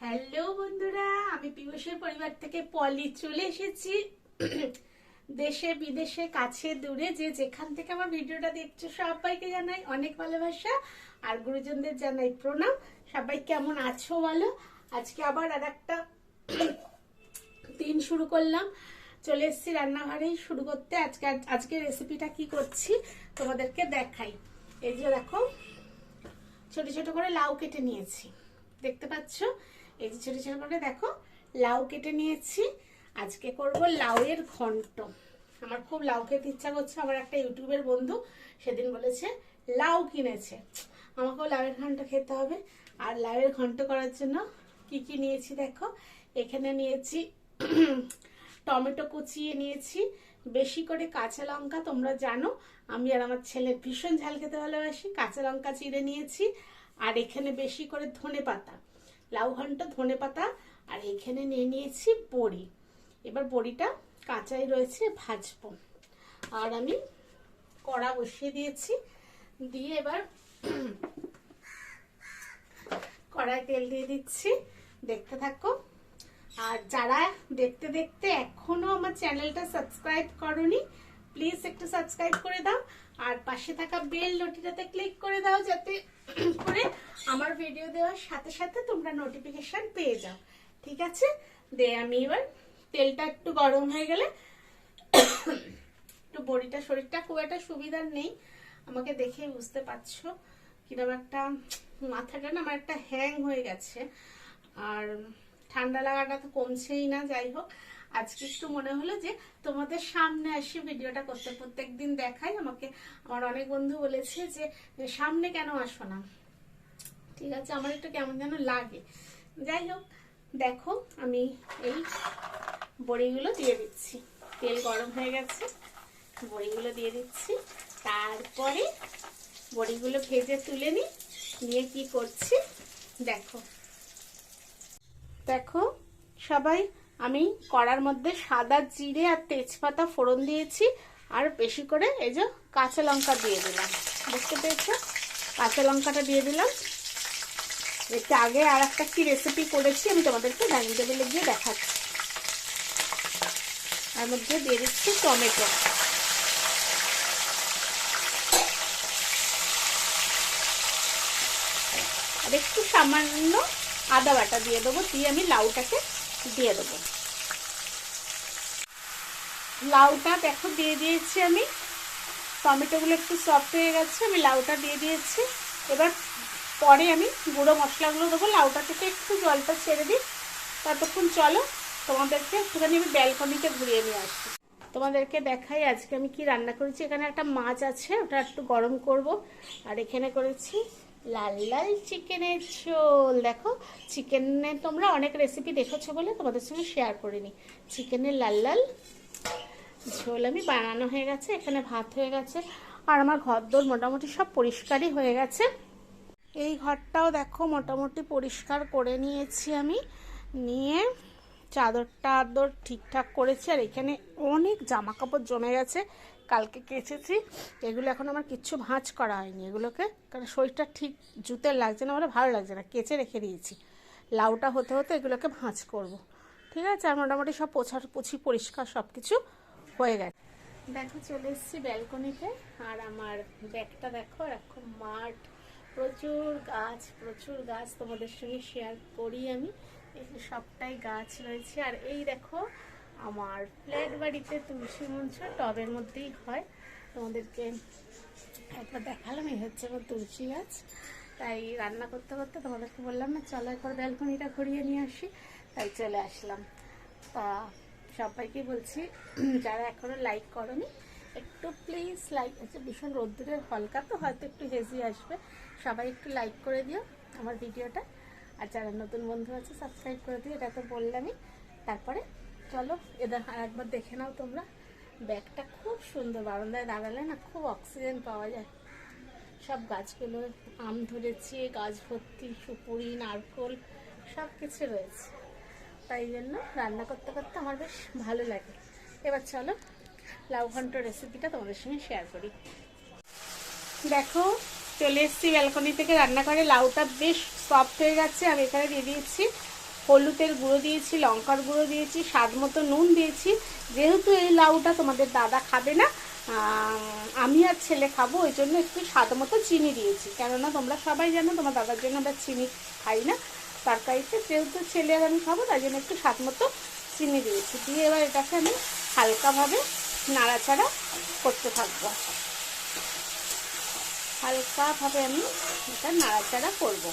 Hello বন্ধুরা, আমি পিয়ুষের পরিবার থেকে পলি চলে এসেছি। দেশে, বিদেশে, কাছে, দূরে যে যেখান থেকে আমার ভিডিওটা দেখছ সবাইকে জানাই অনেক ভালোবাসা। আর গুরুজনদের জানাই প্রণাম। সবাই কেমন আছো বলো? আজকে আবার আর একটা দিন শুরু করলাম। চলে এসেছি রান্নাঘরেই শুরু করতে। আজকে আজকে রেসিপিটা কি করছি তোমাদেরকে দেখাই। এই যে দেখো, ছোট ছোট করে লাউ কেটে নিয়েছি। দেখতে পাচ্ছ? এই যে ছোট ছোট করে দেখো, লাউ কেটে নিয়েছি। আজকে করব লাউয়ের ঘন্ট। আমার খুব লাউ খেতে ইচ্ছা করছে। আমার একটা ইউটিউবের বন্ধু সেদিন বলেছে, লাউ কিনেছে। আমাকেও লাউয়ের ঘন্ট খেতে হবে। আর লাউয়ের ঘন্ট করার জন্য কি কি নিয়েছি দেখো? এখানে নিয়েছি টমেটো কুচিয়ে নিয়েছি। বেশি করে কাঁচা লঙ্কা তোমরা জানো, আমি আর আমার ছেলে ভীষণ ঝাল খেতে ভালোবাসি, কাঁচা লঙ্কা চিড়ে নিয়েছি, আর এখানে বেশি করে ধনে পাতা, লাউ ঘন্ট, ধনে পাতা, আর এখানে নিয়ে নিয়েছি বড়ি। এবার বড়িটা কাঁচাই রয়েছে, ভাজবো। আর আমি কড়া বসিয়ে দিয়েছি, দিয়ে এবার কড়াই তেল দিয়ে দিচ্ছি, দেখতে থাকো। যারা দেখতে দেখতে এখনও আমার চ্যানেলটা সাবস্ক্রাইব করনি প্লিজ একটু সাবস্ক্রাইব করে দাও। আর পাশে থাকা বেল নোটিটাতে ক্লিক করে দাও যাতে করে আমার ভিডিও দেওয়ার সাথে সাথে তোমরা নোটিফিকেশন পেয়ে যাও। ঠিক আছে? দে, আমি এবার তেলটা একটু গরম হয়ে গেলে একটু বড়িটা, শরীরটা খুব একটা সুবিধার নেই। আমাকে দেখে বুঝতে পারছ কীরকম একটা মাথাটা না, আমার একটা হ্যাং হয়ে গেছে। আর ঠান্ডা লাগাটা তো কমছেই না, যাই হোক। আজকে একটু মনে হলো যে তোমাদের সামনে আসি ভিডিওটা করতে প্রত্যেক দিন দেখাই। আমাকে, আমার অনেক বন্ধু বলেছে যে সামনে কেন আসো না? ঠিক আছে, আমার একটু কেমন যেন লাগে। যাই হোক, দেখো, আমি এই বড়িগুলো দিয়ে দিচ্ছি। তেল গরম হয়ে গেছে, বড়িগুলো দিয়ে দিচ্ছি। তারপরে বড়িগুলো ভেজে তুলে নিই। নিয়ে কি করছি? দেখো দেখো, সবাই, আমি কড়ার মধ্যে সাদা জিরে আর তেজপাতা ফোড়ন দিয়েছি, আর বেশি করে এই যে কাঁচা লঙ্কা দিয়ে দিলাম। বুঝতে পেরেছ? কাঁচা লঙ্কাটা দিয়ে দিলাম। এতে আগে আর একটা কি রেসিপি করেছি আমি তোমাদেরকে ডাইনিং টেবিলে গিয়ে দেখাচ্ছি। তার মধ্যে দিয়ে দিচ্ছি টমেটো। আর একটু সামান্য আদা বাটা দিয়ে দেবো, দিয়ে আমি লাউটাকে দিয়ে দেবো। লাউটা দেখো দিয়ে দিয়েছি আমি। টমেটোগুলো একটু সফট হয়ে গেছে, আমি লাউটা দিয়ে দিয়েছি। এবার পরে আমি গুঁড়ো মশলাগুলো দেবো, লাউটা থেকে একটু জলটা ছেড়ে দিই। ততক্ষণ চলো, তোমাদেরকে একটুখানি আমি ব্যালকনিতে ঘুরিয়ে নিয়ে আসি তোমাদেরকে দেখাই আজকে আমি কি রান্না করেছি। এখানে একটা মাছ আছে, ওটা একটু গরম করব। আর এখানে করেছি লাল লাল চিকেনের ঝোল। দেখো, চিকেনে তোমরা অনেক রেসিপি দেখেছ বলে তোমাদের সঙ্গে শেয়ার করে নিই চিকেনের লাল লাল ঝোল আমি বানানো হয়ে গেছে, এখানে ভাত হয়ে গেছে, আর আমার ঘরদোর মোটামুটি সব পরিষ্কারই হয়ে গেছে। এই ঘরটাও দেখো মোটামুটি পরিষ্কার করে নিয়েছি আমি। নিয়ে চাদরটা আদর ঠিকঠাক করেছি, আর এখানে অনেক জামা কাপড় জমে গেছে। কালকে কেচেছি। এগুলো এখন আমার কিচ্ছু ভাঁজ করা হয়নি। এগুলোকে কারণ শরীরটা ঠিক জুতের লাগছে না বলে ভালো লাগছে না। কেচে রেখে দিয়েছি। লাউটা হতে হতে এগুলোকে ভাঁজ করব। ঠিক আছে? আর মোটামুটি সব পোছার পুছি পরিষ্কার সব কিছু হয়ে গেছে। দেখো, চলে এসেছি ব্যালকনিতে। আর আমার ব্যাগটা দেখো এখন মাঠ। প্রচুর গাছ প্রচুর গাছ তোমাদের সঙ্গে শেয়ার করি আমি। এই সবটাই গাছ রয়েছে। আর এই দেখো আমার ফ্ল্যাট বাড়িতে তুলসী মঞ্চ টবের মধ্যেই হয়। তোমাদেরকে একবার দেখালাম, এই হচ্ছে আমার তুলসী গাছ। তাই রান্না করতে করতে তোমাদেরকে বললাম, না, চলো একবার ব্যালকনিটা ঘুরিয়ে নিয়ে আসি। তাই চলে আসলাম। তা সবাইকে বলছি, যারা এখনও লাইক করনি, একটু প্লিজ লাইক আছে ভীষণ রোদ্দুরের হলকা তো, হয়তো একটু হেজি আসবে। সবাই একটু লাইক করে দিও আমার ভিডিওটা। আর যারা নতুন বন্ধু আছে সাবস্ক্রাইব করে দিও, এটা তো বললামই। তারপরে চলো, এদের একবার দেখে নাও তোমরা। ব্যাগটা খুব সুন্দর, বারান্দায় দাঁড়ালে না খুব অক্সিজেন পাওয়া যায়। সব গাছগুলো, আম ধরেছি গাছ ভর্তি সুপুরি, নারকোল, সব কিছু রয়েছে। তাই জন্য রান্না করতে করতে আমার বেশ ভালো লাগে। এবার চলো, লাউ ঘন্ট রেসিপিটা তোমাদের সঙ্গে শেয়ার করি। দেখো, চলে এসছি ব্যালকনি থেকে। রান্না করে লাউটা বেশ সফট হয়ে গেছে, আমি এখানে দিয়ে দিয়েছি। হলুদের গুঁড়ো দিয়েছি, লঙ্কার গুঁড়ো দিয়েছি, স্বাদ মতো নুন দিয়েছি। যেহেতু এই লাউটা তোমাদের দাদা খাবে না, আমি আর ছেলে খাব, ওই জন্য একটু স্বাদ মতো চিনি দিয়েছি। কেননা তোমরা সবাই জানো, তোমার দাদার জন্য আমরা চিনি খাই না তরকারিতে। যেহেতু ছেলে আর আমি খাব, তাই জন্য একটু স্বাদ মতো চিনি দিয়েছি। দিয়ে এবার এটাকে আমি হালকাভাবে নাড়াচাড়া করতে থাকব। হালকাভাবে আমি এটা নাড়াচাড়া করব।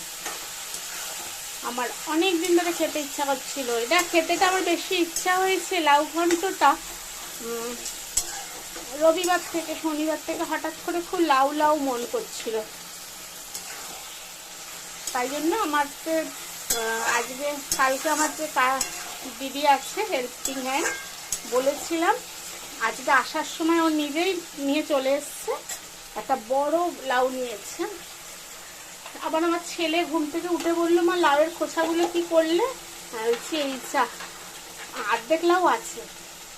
আমার অনেক দিন ধরে খেতে ইচ্ছা করছিল। এটা খেতেটা আমার বেশি ইচ্ছা হয়েছে, লাউ ঘন্টটা। রবিবার থেকে শনিবার থেকে হঠাৎ করে খুব লাউ লাউ মন করছিল। তাই জন্য আমার আজকে কালকে আমার যে দিদি আছে হেল্পিং হ্যান্ড বলেছিলাম, আজকে আসার সময় ও নিজেই নিয়ে চলে এসছে। একটা বড় লাউ নিয়েছে। আবার আমার ছেলে ঘুম থেকে উঠে বলল, মা, লাউয়ের খোসাগুলো কি করলে? বলছি, এই চা অর্ধেক লাউ আছে।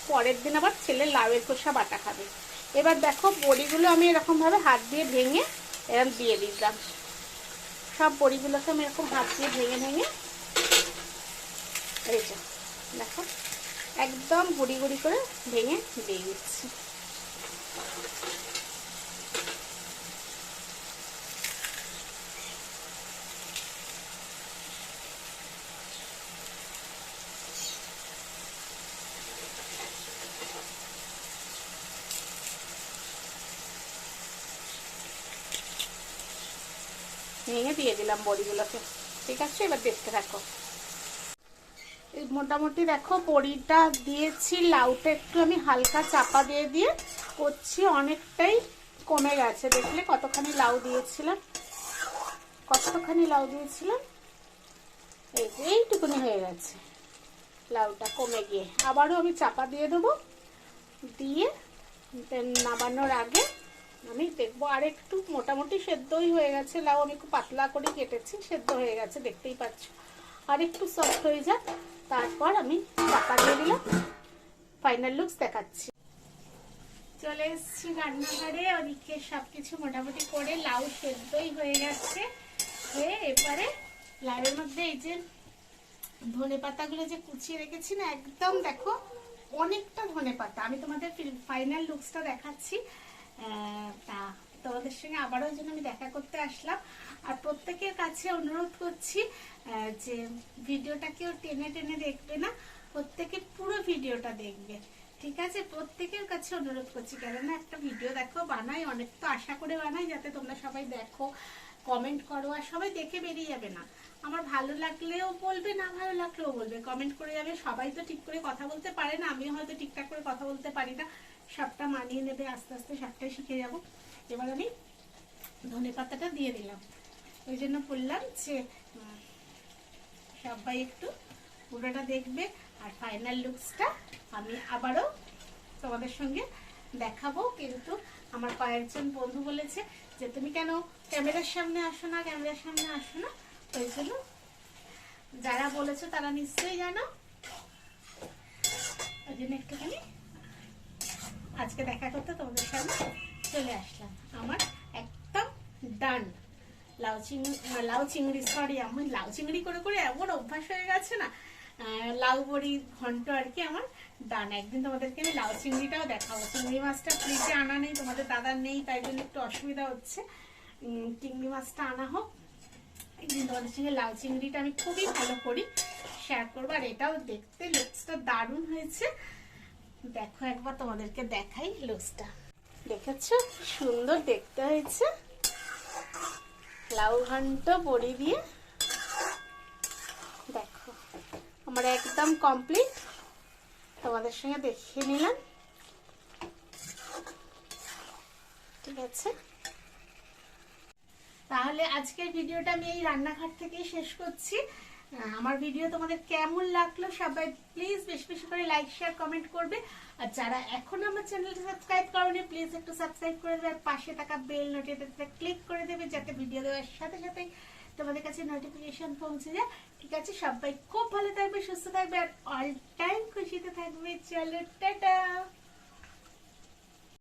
পরের দিন আবার ছেলে লাউয়ের খোসা বাটা খাবে। এবার দেখো, বড়িগুলো আমি এরকমভাবে হাত দিয়ে ভেঙে এরকম দিয়ে দিতাম সব বড়িগুলোকে আমি এরকম হাত দিয়ে ভেঙে ভেঙে এই দেখো, একদম গুড়ি গুড়ি করে ভেঙে দিয়ে দিচ্ছি। ভেঙে দিয়ে দিলাম বড়িগুলোকে। ঠিক আছে? এবার দেখতে থাকো। মোটামুটি দেখো, বড়িটা দিয়েছি, লাউটা একটু আমি হালকা চাপা দিয়ে দিয়ে করছি, অনেকটাই কমে গেছে। দেখলে কতখানি লাউ দিয়েছিলাম? কতখানি লাউ দিয়েছিলাম? এই যে এইটুকুনি হয়ে গেছে লাউটা কমে গিয়ে। আবারও আমি চাপা দিয়ে দেবো, দিয়ে নামানোর আগে আমি দেখব। আর একটু মোটামুটি সেদ্ধই হয়ে গেছে। লাউ আমি একটু পাতলা করে কেটেছি, সেদ্ধ হয়ে গেছে, দেখতেই পাচ্ছ। আর একটু সফট হয়ে যাক, তারপর আমি চাপা দিয়ে দিলাম। ফাইনাল লুকস দেখাচ্ছি। চলে এসছি রান্নাঘরে, ওদিকে সবকিছু মোটামুটি করে লাউ সেদ্ধই হয়ে গেছে। হয়ে এবারে লাউয়ের মধ্যে এই যে ধনে পাতাগুলো যে কুচিয়ে রেখেছি না, একদম দেখো, অনেকটা ধনে পাতা। আমি তোমাদের ফাইনাল লুকসটা দেখাচ্ছি। তা, তোমাদের সঙ্গে আবারও জন্য আমি দেখা করতে আসলাম। আর প্রত্যেকের কাছে অনুরোধ করছি যে ভিডিওটা কেউ টেনে টেনে দেখবে না প্রত্যেকে পুরো ভিডিওটা দেখবে। ঠিক আছে? প্রত্যেকের কাছে অনুরোধ করছি একটা ভিডিও দেখো, বানাই, অনেক তো আশা করে বানাই, যাতে তোমরা সবাই দেখো কমেন্ট করো, আর সবাই দেখে বেরিয়ে যাবে না। আমার ভালো লাগলেও বলবে, না ভালো লাগলেও বলবে। কমেন্ট করে যাবে। সবাই তো ঠিক করে কথা বলতে পারে না, আমিও হয়তো ঠিকঠাক করে কথা বলতে পারি না। সবটা মানিয়ে নেবে, আস্তে আস্তে সবটাই শিখে যাব। এবার আমি ধনে পাতাটা দিয়ে দিলাম। ওই জন্য বললাম যে সবাই একটু পুরোটা দেখবে আর ফাইনাল লুকসটা আমি আবারও তোমাদের সঙ্গে দেখাবো। কিন্তু আমার কয়েকজন বন্ধু বলেছে যে, তুমি কেন ক্যামেরার সামনে আসো না, ক্যামেরার সামনে আসো না? ওই জন্য যারা বলেছ তারা নিশ্চয়ই জানো। ওই জন্য একটুখানি আজকে দেখা করতে তোমাদের সামনে চলে আসলাম। আমার একদম ডান লাউ চিংড়ি লাউ চিংড়ি সরি আমি লাউ চিংড়ি করে করে এমন অভ্যাস হয়ে গেছে না লাউ বড়ি ঘন্ট আর কি আমার ডান একদিন তোমাদেরকে আমি লাউ চিংড়িটাও দেখাবো। চিংড়ি মাছটা ফ্রিজে আনা নেই, তোমাদের দাদার নেই, তাই জন্য একটু অসুবিধা হচ্ছে। চিংড়ি মাছটা আনা হোক। একদিন তোমাদের সঙ্গে লাউ চিংড়িটা আমি খুবই ভালো করি শেয়ার করব। আর এটাও দেখতে লুকসটা দারুণ হয়েছে। দেখো একবার তোমাদেরকে দেখাই লুকসটা। দেখেছ? সুন্দর দেখতে হয়েছে। লাউ ঘন্ট বড়ি দিয়ে। দেখো, আমার একদম কমপ্লিট তোমাদের সঙ্গে দেখিয়ে নিলাম। ঠিক আছে? তাহলে আজকের ভিডিওটা আমি এই রান্নাঘর থেকেই শেষ করছি। আমার ভিডিও তোমাদের কেমন লাগল সবাই প্লিজ বেশি বেশি করে লাইক শেয়ার কমেন্ট করবে। আর যারা এখনও আমার চ্যানেলটা সাবস্ক্রাইব করনি প্লিজ একটু সাবস্ক্রাইব করে দেবে। পাশে থাকা বেল নোটিফিকেশনটা ক্লিক করে দেবে যাতে ভিডিও দেওয়ার সাথে সাথে তোমাদের কাছে নোটিফিকেশন পৌঁছে যায়। ঠিক আছে, সবাই খুব ভালো থাকবে, সুস্থ থাকবে, আর অল টাইম খুশিতে থাকবে। চলো, টাটা!